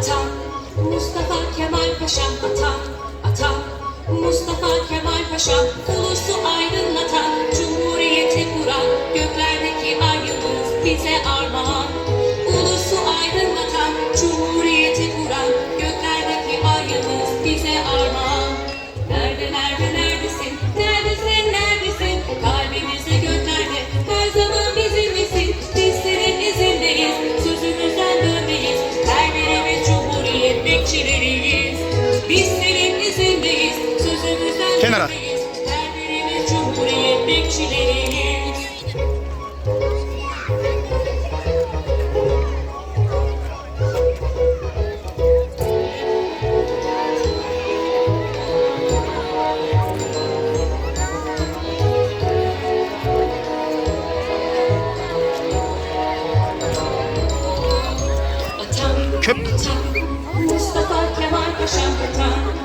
Atam Mustafa Kemal Paşa Atam Atam Mustafa Kemal Paşa Ulusu aydınlatan Kenara. Köp. Mustafa Kemal Paşa Katan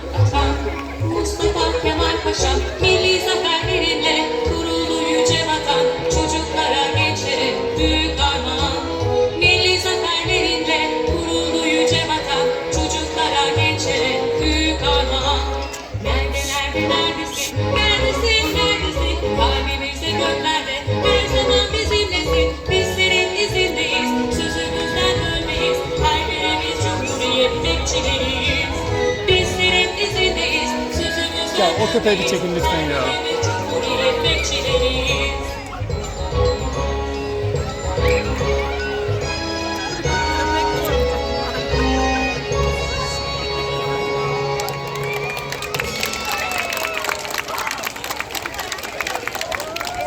Russia. Ya o köpeği bir çekin lütfen ya.